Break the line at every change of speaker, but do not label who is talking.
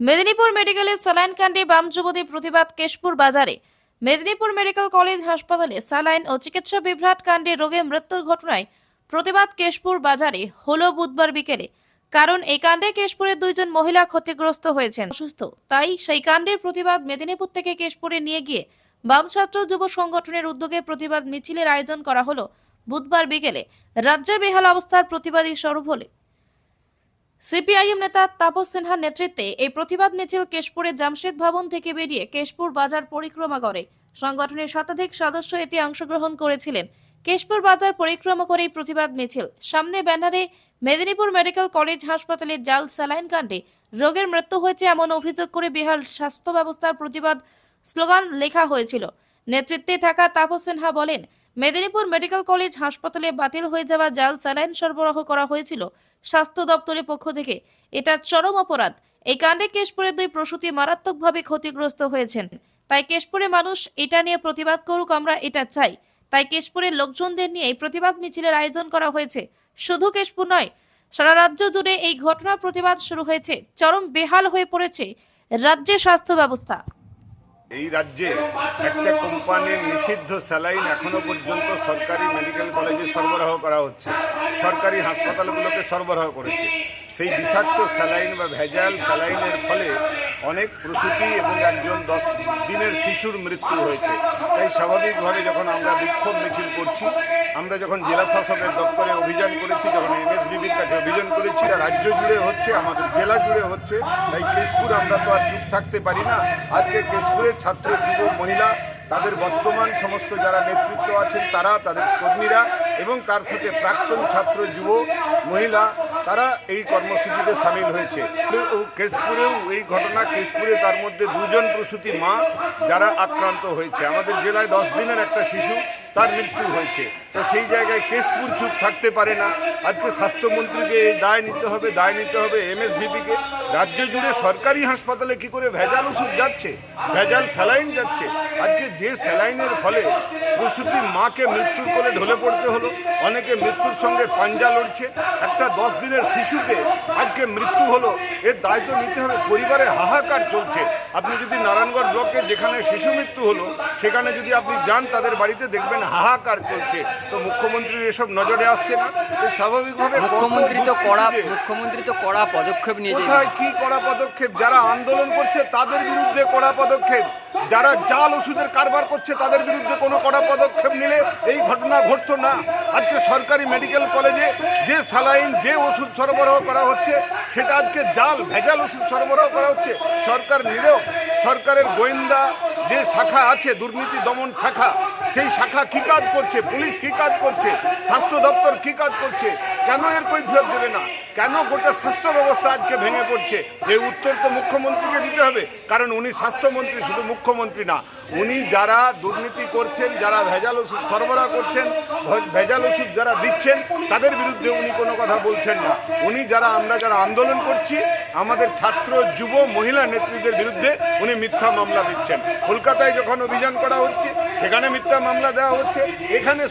মেদিনীপুর মেডিকেলে স্যালাইন কাণ্ডে বাম যুবতী প্রতিবাদ কেশপুর বাজারে। মেদিনীপুর মেডিকেল কলেজ হাসপাতালে স্যালাইন ও চিকিৎসা বিভ্রাট কাণ্ডে রোগে মৃত্যুর ঘটনায় প্রতিবাদ কেশপুর বাজারে হলো বুধবার বিকেলে। কারণ এই কাণ্ডে কেশপুরের দুইজন মহিলা ক্ষতিগ্রস্ত হয়েছেন। অসুস্থ, তাই সেই কাণ্ডের প্রতিবাদ মেদিনীপুর থেকে কেশপুরে নিয়ে গিয়ে বাম ছাত্র যুব সংগঠনের উদ্যোগে প্রতিবাদ মিছিলের আয়োজন করা হলো বুধবার বিকেলে। রাজ্যের বেহাল অবস্থার প্রতিবাদী স্বরূপ হলে সিপিআইএম নেতা তাপস সিনহার নেতৃত্বে এই প্রতিবাদ মিছিল কেশপুরের জামশেদ ভবন থেকে বেরিয়ে কেশপুর বাজার পরিক্রমা করে সংগঠনের শতাধিক সদস্য এতে অংশগ্রহণ করেছিলেন। কেশপুর বাজার পরিক্রমা করে এই প্রতিবাদ মিছিল। সামনে ব্যানারে মেদিনীপুর মেডিকেল কলেজ হাসপাতালে জাল স্যালাইন কাণ্ডে রোগের মৃত্যু হয়েছে এমন অভিযোগ করে বেহাল স্বাস্থ্য ব্যবস্থার প্রতিবাদ স্লোগান লেখা হয়েছিল। নেতৃত্বে থাকা তাপস সিনহা বলেন মেদিনীপুর মেডিকেল কলেজ হাসপাতালে বাতিল হয়ে যাওয়া জাল স্যালাইন সরবরাহ করা হয়েছিল স্বাস্থ্য দপ্তরের পক্ষ থেকে। এটা চরম অপরাধ। এই কাণ্ডে কেশপুরের দুই প্রসূতি মারাত্মকভাবে ক্ষতিগ্রস্ত হয়েছেন। তাই কেশপুরে মানুষ এটা নিয়ে প্রতিবাদ করুক, আমরা এটা চাই। তাই কেশপুরের লোকজনদের নিয়ে এই প্রতিবাদ মিছিলের আয়োজন করা হয়েছে। শুধু কেশপুর নয়, সারা রাজ্য জুড়ে এই ঘটনার প্রতিবাদ শুরু হয়েছে। চরম বেহাল হয়ে পড়েছে রাজ্যের স্বাস্থ্য ব্যবস্থা।
এই রাজ্যে একটা কোম্পানির নিষিদ্ধ স্যালাইন এখনও পর্যন্ত সরকারি মেডিকেল কলেজে সরবরাহ করা হচ্ছে। সরকারি হাসপাতালগুলোকে সরবরাহ করেছে। সেই বিষাক্ত স্যালাইন বা ভেজাল স্যালাইনের ফলে অনেক প্রসূতি এবং একজন দশ দিনের শিশুর মৃত্যু হয়েছে। তাই স্বাভাবিকভাবে যখন আমরা বিক্ষোভ মিছিল করছি, আমরা যখন জেলা শাসকের দপ্তরে অভিযান করেছি, যখন এমএসবিবির কাছে অভিযান করেছি আর রাজ্য জুড়ে হচ্ছে, আমাদের জেলা জুড়ে হচ্ছে। তাই কেশপুর আমরা তো আর চুপ থাকতে পারি না। আজকে কেশপুরের ছাত্র, যুব, মহিলা, তাদের বর্তমান সমস্ত যারা নেতৃত্ব আছেন, তারা, তাদের কর্মীরা এবং তার সাথে প্রাক্তন ছাত্র, যুব, মহিলা তারা এই কর্মসূচিতে সামিল হয়েছে। কেশপুরেও এই ঘটনা, কেশপুরে তার মধ্যে দুজন প্রসূতি মা যারা আক্রান্ত হয়েছে। আমাদের জেলায় দশ দিনের একটা শিশু তার মৃত্যু হয়েছে। তো সেই জায়গায় কেশপুর চুপ থাকতে পারে না। আজকে স্বাস্থ্যমন্ত্রীকে এই দায় নিতে হবে, দায় নিতে হবে এমএসভিপিকে। রাজ্য জুড়ে সরকারি হাসপাতালে কি করে ভেজাল ওষুধ যাচ্ছে? ভেজাল স্যালাইন যাচ্ছে। আজকে যে স্যালাইনের ফলে প্রসূতি মাকে মৃত্যুর কোলে ঢলে পড়তে হলো। অনেকে মৃত্যুর সঙ্গে পাঞ্জা লড়ছে। একটা দশ দিনের শিশুকে আজকে মৃত্যু হলো। এর দায়িত্ব নিতে হবে। পরিবারে হাহাকার চলছে। আপনি যদি নারায়ণগড় ব্লকে যেখানে শিশু মৃত্যু হলো, সেখানে যদি আপনি যান, তাদের বাড়িতে দেখবেন হাহাকার চলছে। তো মুখ্যমন্ত্রীর এসব নজরে আসছে না? স্বাভাবিকভাবে
মুখ্যমন্ত্রী তো কড়া মুখ্যমন্ত্রী তো কড়া পদক্ষেপ নিয়েছে
কোথায় কি কড়া পদক্ষেপ? যারা আন্দোলন করছে তাদের বিরুদ্ধে কড়া পদক্ষেপ। যারা জাল ওষুধের কারবার করছে তাদের বিরুদ্ধে কোনো কড়া পদক্ষেপ নিলে এই ঘটনা ঘটতো না। আজকে সরকারি মেডিকেল কলেজে যে স্যালাইন যে ওষুধ সরবরাহ করা হচ্ছে সেটা আজকে জাল ভেজাল ওষুধ সরবরাহ করা হচ্ছে। সরকার নিলেও সরকারের গোয়েন্দা যে শাখা আছে, দুর্নীতি দমন শাখা, সেই শাখা কি কাজ করছে? পুলিশ কি কাজ করছে? স্বাস্থ্য দপ্তর কি কাজ করছে? কেন এর কৈফিয়ত দেবে না? কেন গোটা স্বাস্থ্য ব্যবস্থা আজকে ভেঙে পড়ছে? এই উত্তর তো মুখ্যমন্ত্রীকে দিতে হবে, কারণ উনি স্বাস্থ্যমন্ত্রী, শুধু মুখ্যমন্ত্রী না। উনি যারা দুর্নীতি করছেন, যারা ভেজাল ওষুধ সরবরাহ করছেন ভেজাল ওষুধ যারা দিচ্ছেন, তাদের বিরুদ্ধে উনি কোনো কথা বলছেন না। উনি যারা, আমরা যারা আন্দোলন করছি, আমাদের ছাত্র, যুব, মহিলা নেতৃত্বের বিরুদ্ধে উনি মিথ্যা মামলা দিচ্ছেন। কলকাতায় যখন অভিযান করা হচ্ছে, সেখানে মিথ্যা মামলা দেওয়া হচ্ছে। এখানে